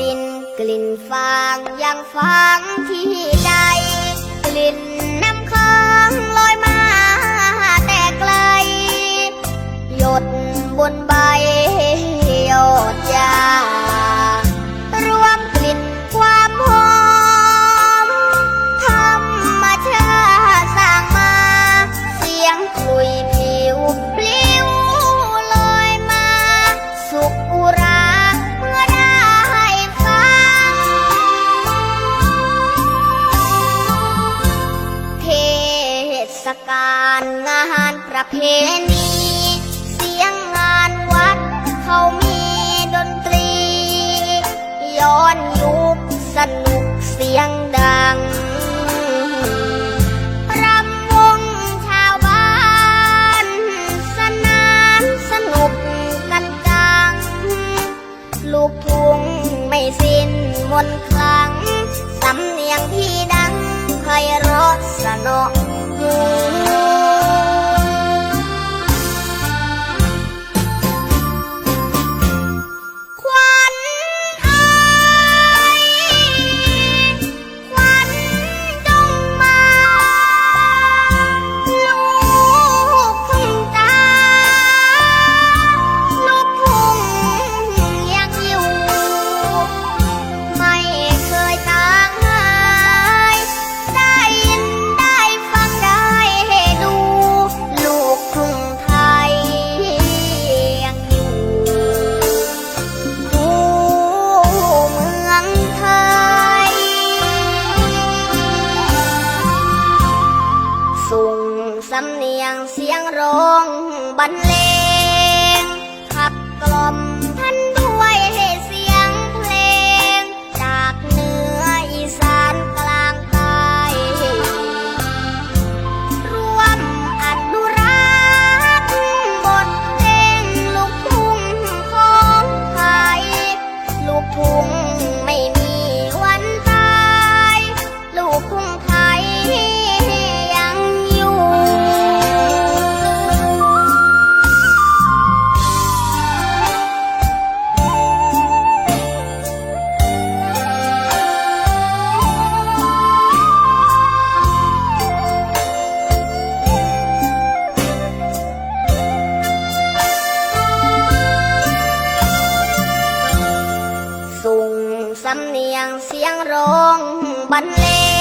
รินกลิ่นฟางยังฟังที่ใดกลิ่น กาลงานประเพณีเสียงงานวัด เขามีดนตรี ย้อนยุคสนุกเสียงดังรำวงชาวบ้าน สนานสนุกกันจัง ลูกทุ่งไม่สิ้นมนคลัง สำเนียงที่ดังไพเราะสนอ 哦。ำเนียงเสียงร้องบรรเลงขับกล่อม สำเนียงเสียงร้องบรรเลง